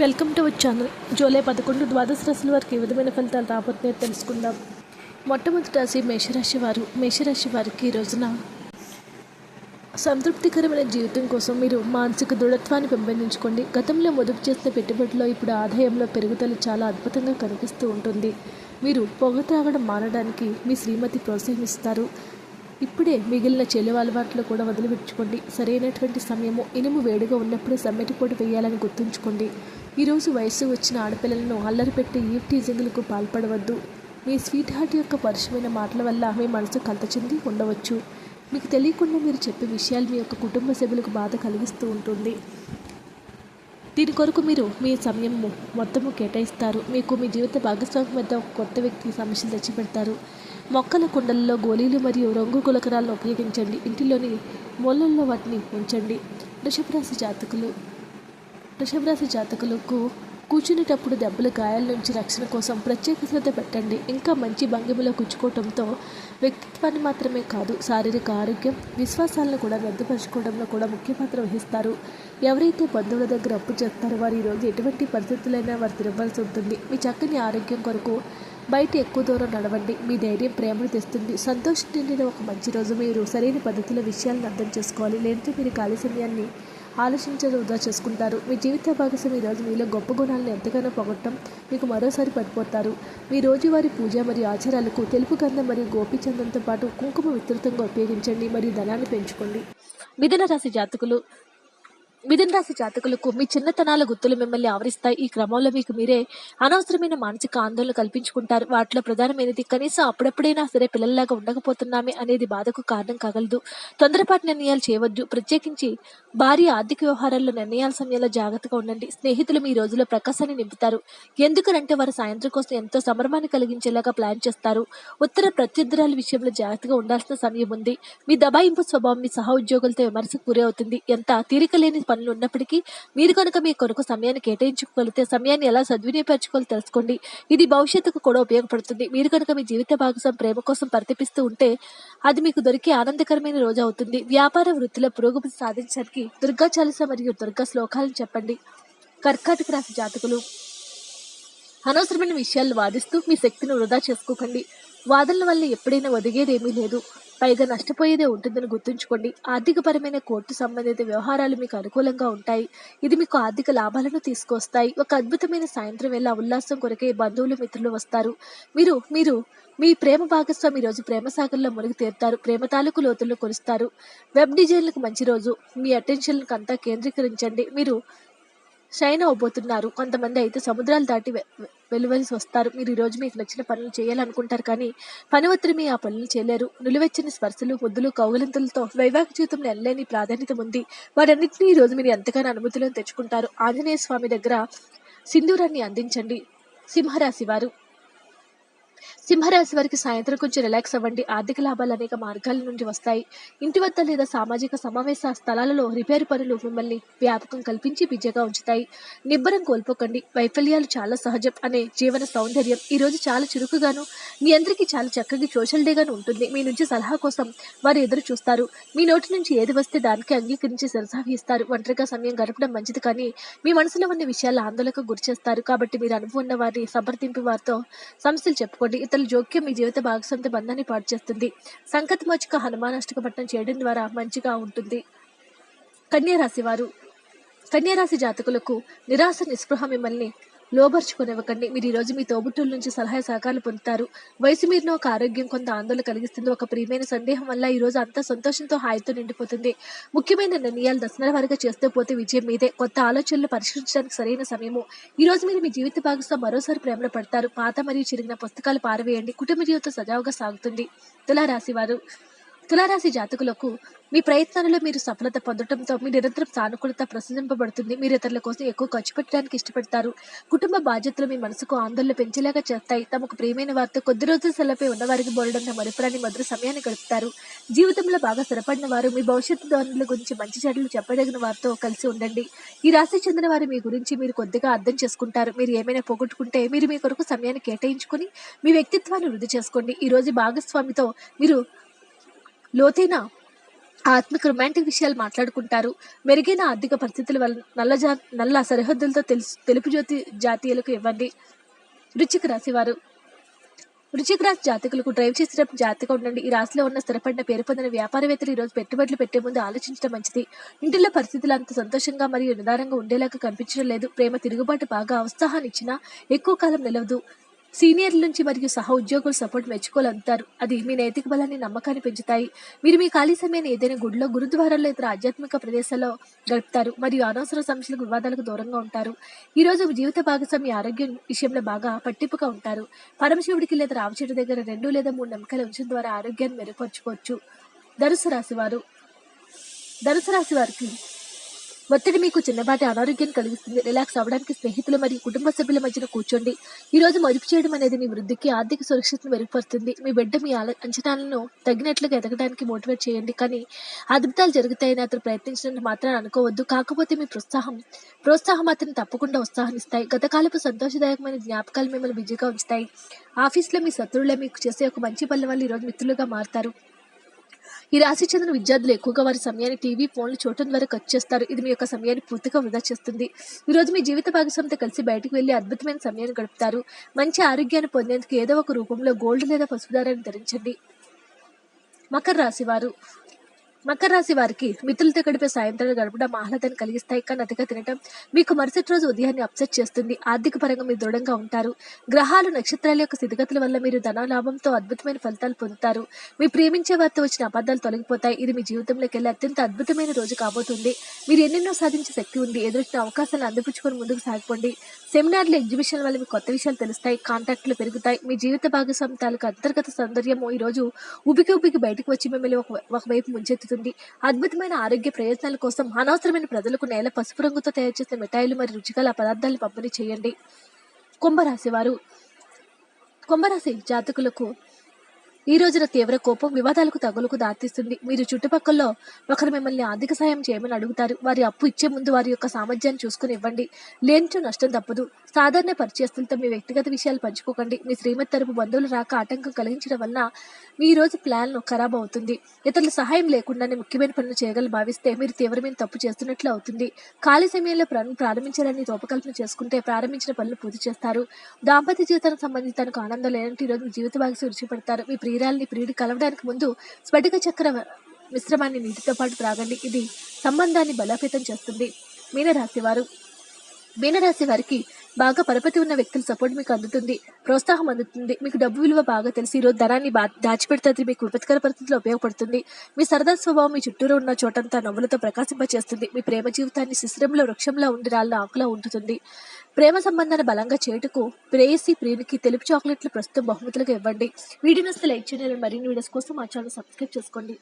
Welcome to our channel. July పదకొండు ద్వాదశ రాశుల వారికి ఏ విధమైన ఫలితాలు రాబోతున్నాయో తెలుసుకుందాం. మొట్టమొదటి రాశి మేషరాశి వారు మేషరాశి వారికి ఈ రోజున సంతృప్తికరమైన జీవితం కోసం మీరు మానసిక దృఢత్వాన్ని పెంపొందించుకోండి. గతంలో మొదటి చేసిన పెట్టుబడిలో ఇప్పుడు ఆదాయంలో పెరుగుదల చాలా అద్భుతంగా కనిపిస్తూ ఉంటుంది. మీరు పొగ త్రాగడం మానడానికి మీ శ్రీమతి ప్రోత్సహిస్తారు. ఇప్పుడే మిగిలిన చెల్లె అలవాట్లు కూడా వదిలిపెట్టుకోండి. సరైనటువంటి సమయము ఇనుము వేడిగా ఉన్నప్పుడే సమ్మెటిపోటు వేయాలని గుర్తుంచుకోండి. ఈరోజు వయస్సు వచ్చిన ఆడపిల్లలను అల్లరి పెట్టి ఈవ్ టీజింగ్లకు పాల్పడవద్దు. మీ స్వీట్ హార్ట్ యొక్క పరుషమైన మాటల వల్ల మీ మనసు కలతచింది ఉండవచ్చు. మీకు తెలియకుండా మీరు చెప్పే విషయాలు మీ యొక్క కుటుంబ సభ్యులకు బాధ కలిగిస్తూ ఉంటుంది. దీని కొరకు మీరు మీ సమయం మొత్తము కేటాయిస్తారు. మీకు మీ జీవిత భాగస్వామి వద్ద ఒక కొత్త వ్యక్తి సమస్యలు తెచ్చిపెడతారు. మొక్కల కుండలలో గోళీలు మరియు రంగు గులకరాలను ఉపయోగించండి. ఇంటిలోని మూలల్లో వాటిని ఉంచండి. వృషభరాశి జాతకులు వృషభరాశి జాతకులకు కూర్చునేటప్పుడు దెబ్బలు గాయాల నుంచి రక్షణ కోసం ప్రత్యేక శ్రద్ధ పెట్టండి. ఇంకా మంచి భంగిమలో కూర్చుకోవడంతో వ్యక్తిత్వాన్ని మాత్రమే కాదు శారీరక ఆరోగ్యం విశ్వాసాలను కూడా రద్దుపరచుకోవడంలో కూడా ముఖ్య పాత్ర వహిస్తారు. ఎవరైతే బంధువుల దగ్గర అప్పు చేస్తారో వారు ఈరోజు ఎటువంటి పరిస్థితులైనా వారు తిరగవలసి ఉంటుంది. మీ చక్కని ఆరోగ్యం కొరకు బయట ఎక్కువ దూరం నడవండి. మీ ధైర్యం ప్రేమను తెస్తుంది. సంతోషం నిండిన ఒక మంచి రోజు మీరు సరైన పద్ధతిలో విషయాలను అర్థం చేసుకోవాలి. లేదంటే మీరు ఖాళీ సమయాన్ని ఆలోచించడం వృధా చేసుకుంటారు. మీ జీవిత భాగస్వామి ఈరోజు మీలో గొప్ప గుణాలను ఎంతగానో పొగట్టడం మీకు మరోసారి పడిపోతారు. మీ రోజువారీ పూజ మరియు ఆచారాలకు తెలుపు గంధం మరియు గోపీచందంతో పాటు కుంకుమ విస్తృతంగా ఉపయోగించండి మరియు ధనాన్ని పెంచుకోండి. మిథున రాశి జాతకులు మిథున రాశి జాతకులకు మీ చిన్నతనాల గుర్తులు మిమ్మల్ని ఆవరిస్తాయి. ఈ క్రమంలో మీకు మీరే అనవసరమైన మానసిక ఆందోళన కల్పించుకుంటారు. వాటిలో ప్రధానమైనది కనీసం అప్పుడప్పుడైనా సరే పిల్లల్లాగా ఉండకపోతున్నామే అనేది బాధకు కారణం కాగలదు. తొందరపాటు నిర్ణయాలు చేయవద్దు. ప్రత్యేకించి భారీ ఆర్థిక వ్యవహారాల్లో నిర్ణయాల సమయంలో జాగ్రత్తగా ఉండండి. స్నేహితులు మీ రోజులో ప్రకాశాన్ని నింపుతారు. ఎందుకనంటే వారు సాయంత్రం కోసం ఎంతో సంభ్రమాన్ని కలిగించేలాగా ప్లాన్ చేస్తారు. ఉత్తర ప్రత్యర్థురాల విషయంలో జాగ్రత్తగా ఉండాల్సిన సమయం ఉంది. మీ దబాయింపు స్వభావం మీ సహ ఉద్యోగులతో విమర్శకు గురి అవుతుంది ఎంత తీరిక లేని పనులు ఉన్నప్పటికీ మీరు కనుక మీ కొరకు సమయాన్ని కేటాయించుకోగలిగితే సమయాన్ని ఎలా సద్వినియోగపరచుకోవాలో తెలుసుకోండి. ఇది భవిష్యత్తుకు కూడా ఉపయోగపడుతుంది. మీరు కనుక మీ జీవిత భాగస్వామి ప్రేమ కోసం పరితపిస్తూ ఉంటే అది మీకు దొరికే ఆనందకరమైన రోజు అవుతుంది. వ్యాపార వృత్తిలో పురోగతి సాధించడానికి దుర్గా చాలీస మరియు దుర్గా శ్లోకాలను చెప్పండి. కర్కాటక రాశి జాతకులు అనవసరమైన విషయాలు వాదిస్తూ మీ శక్తిని వృధా చేసుకోకండి. వాదనల వల్ల ఎప్పుడైనా ఒదిగేదేమీ లేదు. పైగా నష్టపోయేదే ఉంటుందని గుర్తుంచుకోండి. ఆర్థికపరమైన కోర్టు సంబంధిత వ్యవహారాలు మీకు అనుకూలంగా ఉంటాయి. ఇది మీకు ఆర్థిక లాభాలను తీసుకొస్తాయి. ఒక అద్భుతమైన సాయంత్రం వేళ ఉల్లాసం కొరకే బంధువులు మిత్రులు వస్తారు. మీరు మీరు మీ ప్రేమ భాగస్వామి రోజు ప్రేమ సాగర్లో మునిగి తీరుతారు. ప్రేమ తాలూకు లోతుల్లో కొలుస్తారు వెబ్ డిజైన్లకు మంచి రోజు. మీ అటెన్షన్లకు అంతా కేంద్రీకరించండి. మీరు షైన్ అవబోతున్నారు. కొంతమంది అయితే సముద్రాలు దాటి వె- వెలువలిసి వస్తారు. మీరు ఈరోజు మీకు నచ్చిన పనులు చేయాలనుకుంటారు కానీ పని ఒత్తిడి ఆ పనులు చేయలేరు. నిలువెచ్చని స్పర్శలు ముద్దులు కౌగలింతలతో వైవాహిక జీవితం ఎనలేని ప్రాధాన్యత ఉంది. వాటన్నింటినీ ఈరోజు రోజు మీరు ఎంతగానో అనుమతులను తెచ్చుకుంటారు. ఆంజనేయ స్వామి దగ్గర సింధూరాన్ని అందించండి. సింహరాశి వారు సింహరాశి వారికి సాయంత్రం కొంచెం రిలాక్స్ అవ్వండి. ఆర్థిక లాభాలు అనేక మార్గాల నుండి వస్తాయి. ఇంటి వద్ద లేదా సామాజిక సమావేశ స్థలాలలో రిపేర్ పనులు మిమ్మల్ని వ్యాపకం కల్పించి బిజీగా ఉంచుతాయి. నిబ్బరం కోల్పోకండి. వైఫల్యాలు చాలా సహజం అనే జీవన సౌందర్యం ఈ రోజు చాలా చురుకుగాను మీ అందరికీ చాలా చక్కగా సోషల్ డేగాను ఉంటుంది. మీ నుంచి సలహా కోసం వారు ఎదురు చూస్తారు. మీ నోటి నుంచి ఏది వస్తే దానికి అంగీకరించి సరసాహిస్తారు ఒంటరిగా సమయం గడపడం మంచిది కానీ మీ మనసులో ఉన్న విషయాలు ఆందోళనకు గురిచేస్తారు. కాబట్టి మీరు అనుభవం ఉన్న వారిని సంప్రదింపి వారితో సమస్యలు చెప్పుకోండి. ఇతరుల జోక్యం మీ జీవిత భాగస్వామి బంధాన్ని పాటు చేస్తుంది సంకతమోచక హనుమానాష్టకపట్నం చేయడం ద్వారా మంచిగా ఉంటుంది. కన్యారాశి వారు. కన్యారాశి జాతకులకు నిరాశ నిస్పృహ మిమ్మల్ని లోబర్చుకునివ్వకండి. మీరు ఈరోజు మీ తోబుట్టుల నుంచి సలహా సహకారాలు పొందుతారు. వయసు మీరిన ఒక ఆరోగ్యం కొంత ఆందోళన కలిగిస్తుంది. ఒక ప్రియమైన సందేహం వల్ల ఈ రోజు అంతా సంతోషంతో హాయితో నిండిపోతుంది. ముఖ్యమైన నిర్ణయాలు దశల వారిగా చేస్తూ పోతే విజయం మీదే. కొత్త ఆలోచనలు పరిష్కరించడానికి సరైన సమయము. ఈ రోజు మీరు మీ జీవిత భాగస్తో మరోసారి ప్రేమలో పడతారు. పాత మరియు చిరిగిన పుస్తకాలు పారవేయండి. కుటుంబ జీవితం సజావుగా సాగుతుంది. తులారాశి వారు తులారాశి జాతకులకు మీ ప్రయత్నాలలో మీరు సఫలత పొందడంతో మీ నిరంతరం సానుకూలత ప్రశ్నింపబడుతుంది మీరు ఇతరుల కోసం ఎక్కువ ఖర్చు పెట్టడానికి ఇష్టపడతారు. కుటుంబ బాధ్యతలు మీ మనసుకు ఆందోళన పెంచేలాగా చేస్తాయి. తమకు ప్రియమైన వారితో కొద్ది రోజుల సెలవుపై ఉన్నవారికి బోలడంతో మరుపురాని మధుర సమయాన్ని గడుపుతారు. జీవితంలో బాగా స్థిరపడిన వారు మీ భవిష్యత్తు ధోరణుల గురించి మంచి చెడులు చెప్పదగిన వారితో కలిసి ఉండండి. ఈ రాశి చెందిన వారు మీ గురించి మీరు కొద్దిగా అర్థం చేసుకుంటారు. మీరు ఏమైనా పోగొట్టుకుంటే మీరు మీ కొరకు సమయాన్ని కేటాయించుకుని మీ వ్యక్తిత్వాన్ని వృద్ధి చేసుకోండి. ఈ రోజు భాగస్వామితో మీరు లోతైన ఆత్మిక రొమాంటిక్ విషయాలు మాట్లాడుకుంటారు. మెరుగైన ఆర్థిక పరిస్థితుల వల్ల నల్ల జా నల్ల సరిహద్దులతో తెలుసు తెలుపు జ్యోతి జాతీయులకు ఇవ్వండి. వృచ్చిక రాశివారు వృచ్చిక రాశి జాతకులకు డ్రైవ్ చేసేటప్పుడు జాతిగా ఉండండి. ఈ రాశిలో ఉన్న స్థిరపడిన పేరు పొందిన వ్యాపారవేత్తలు ఈ రోజు పెట్టుబడులు పెట్టే ముందు ఆలోచించడం మంచిది. ఇంటిలో పరిస్థితులు అంత సంతోషంగా మరియు నిదానంగా ఉండేలాగా కనిపించడం లేదు. ప్రేమ తిరుగుబాటు బాగా ఉత్సాహాన్ని ఇచ్చినా ఎక్కువ కాలం నిలవదు. సీనియర్ల నుంచి మరియు సహ ఉద్యోగుల సపోర్ట్ మెచ్చుకోవాలంటారు. అది మీ నైతిక బలాన్ని నమ్మకాన్ని పెంచుతాయి. మీరు మీ ఖాళీ సమయాన్ని ఏదైనా గుడిలో గురుద్వారాల్లో ఇతర ఆధ్యాత్మిక ప్రదేశాల్లో గడుపుతారు మరియు అనవసర సమస్యలకు వివాదాలకు దూరంగా ఉంటారు. ఈ రోజు జీవిత భాగస్వామి ఆరోగ్యం విషయంలో బాగా పట్టింపుగా ఉంటారు. పరమశివుడికి లేదా రావి దగ్గర రెండు లేదా మూడు నమ్మకాలు ఉంచడం ద్వారా ఆరోగ్యాన్ని మెరుగుపరచుకోవచ్చు. ధనుసు రాశి వారు. ధనుసు రాశి వారికి ఒత్తిడి మీకు చిన్నపాటి అనారోగ్యం కలిగిస్తుంది. రిలాక్స్ అవ్వడానికి స్నేహితులు మరియు కుటుంబ సభ్యుల మధ్యన కూర్చోండి. ఈ రోజు మదుపు చేయడం అనేది మీ వృద్ధికి ఆర్థిక సురక్షతను మెరుగుపరుస్తుంది. మీ బిడ్డ మీ ఆల- అంచనాలను తగినట్లుగా ఎదగడానికి మోటివేట్ చేయండి. కానీ అద్భుతాలు జరుగుతాయని అతను ప్రయత్నించినట్టు మాత్రం అనుకోవద్దు. కాకపోతే మీ ప్రోత్సాహం ప్రోత్సాహం అతను తప్పకుండా ఉత్సాహనిస్తాయి. గతకాలపు సంతోషదాయకమైన జ్ఞాపకాలు మిమ్మల్ని బిజీగా ఉంచుతాయి. ఆఫీస్లో మీ శత్రువులే మీకు చేసే ఒక మంచి పనుల వల్ల ఈరోజు మిత్రులుగా మారుతారు. ఈ రాశి చెందిన విద్యార్థులు ఎక్కువగా వారి సమయాన్ని టీవీ ఫోన్లు చూడటం ద్వారా ఖర్చు చేస్తారు. ఇది మీ యొక్క సమయాన్ని పూర్తిగా వృధా చేస్తుంది. ఈ రోజు మీ జీవిత భాగస్వామితో కలిసి బయటకు వెళ్ళి అద్భుతమైన సమయాన్ని గడుపుతారు. మంచి ఆరోగ్యాన్ని పొందేందుకు ఏదో ఒక రూపంలో గోల్డ్ లేదా పసుపు దారాన్ని ధరించండి. మకర రాశి వారు మకర రాశి వారికి మిత్రులతో గడిపే సాయంత్రాలు గడపడం ఆహ్లాదాన్ని కలిగిస్తాయి. కానీ అతిగా తినటం మీకు మరుసటి రోజు ఉదయాన్ని అప్సెట్ చేస్తుంది. ఆర్థిక పరంగా మీరు దృఢంగా ఉంటారు. గ్రహాలు నక్షత్రాల యొక్క స్థితిగతుల వల్ల మీరు ధనలాభంతో అద్భుతమైన ఫలితాలు పొందుతారు. మీ ప్రేమించే వారితో వచ్చిన అబద్ధాలు తొలగిపోతాయి. ఇది మీ జీవితంలోకి వెళ్ళి అత్యంత అద్భుతమైన రోజు కాబోతుంది. మీరు ఎన్నెన్నో సాధించే శక్తి ఉంది. ఎదురొచ్చిన అవకాశాలను అందిపుచ్చుకొని ముందుకు సాగిపోండి. సెమినార్లు ఎగ్జిబిషన్ వల్ల మీకు కొత్త విషయాలు తెలుస్తాయి. కాంటాక్ట్లు పెరుగుతాయి. మీ జీవిత భాగస్వామి తాలూకు అంతర్గత సౌందర్యము ఈ రోజు ఉబికి ఉబికి బయటకు వచ్చి మిమ్మల్ని ఒక ఒకవైపు ముంచెత్తుతుంది. అద్భుతమైన ఆరోగ్య ప్రయోజనాల కోసం అనవసరమైన ప్రజలకు నేల పసుపు రంగుతో తయారు చేసిన మిఠాయిలు మరియు రుచికల పదార్థాలను పంపిణీ చేయండి. కుంభరాశి వారు. కుంభరాశి జాతకులకు ఈ రోజున తీవ్ర కోపం వివాదాలకు తగులకు దారితీస్తుంది. మీరు చుట్టుపక్కల ఒకరు మిమ్మల్ని ఆర్థిక సాయం చేయమని అడుగుతారు. వారి అప్పు ఇచ్చే ముందు వారి యొక్క సామర్థ్యాన్ని చూసుకుని ఇవ్వండి. లేనిచో నష్టం తప్పదు. సాధారణ పరిచయస్తులతో మీ వ్యక్తిగత విషయాలు పంచుకోకండి. మీ శ్రీమతి తరపు బంధువులు రాక ఆటంకం కలిగించడం వలన మీ రోజు ప్లాన్ ఖరాబ్ అవుతుంది. ఇతరుల సహాయం లేకుండానే ముఖ్యమైన పనులు చేయగల భావిస్తే మీరు తీవ్రమైన తప్పు చేస్తున్నట్లు అవుతుంది. ఖాళీ సమయంలో పనులు ప్రారంభించాలని రూపకల్పన చేసుకుంటే ప్రారంభించిన పనులు పూర్తి చేస్తారు. దాంపత్య జీవితానికి సంబంధించి తనకు ఆనందం లేనంటే ఈరోజు రోజు జీవిత భాగస్వామి రుచిపడతారు మీ ప్రియురాల్ని ప్రియుడు కలవడానికి ముందు స్ఫటిక చక్ర మిశ్రమాన్ని నీటితో పాటు త్రాగండి. ఇది సంబంధాన్ని బలోపేతం చేస్తుంది. మీనరాశి వారు. మీనరాశి వారికి బాగా పరపతి ఉన్న వ్యక్తుల సపోర్ట్ మీకు అందుతుంది ప్రోత్సాహం అందుతుంది మీకు డబ్బు విలువ బాగా తెలిసి ఈరోజు రోజు ధనాన్ని బా దాచిపెడుతుంది అది మీకు విపత్కర పరిస్థితిలో ఉపయోగపడుతుంది. మీ సరదా స్వభావం మీ చుట్టూరు ఉన్న చోటంతా నవ్వులతో ప్రకాశింపచేస్తుంది. మీ ప్రేమ జీవితాన్ని శిశిరంలో వృక్షంలో ఉండి రాళ్ళ ఆకులా ఉంటుంది ప్రేమ సంబంధాన్ని బలంగా చేయుటకు ప్రేయసి ప్రియునికి తెలుపు చాక్లెట్లు ప్రస్తుతం బహుమతులుగా ఇవ్వండి. వీడియోస్ లైక్ చేయండి మరిన్ని వీడియోస్ కోసం మా ఛానల్ సబ్స్క్రైబ్ చేసుకోండి.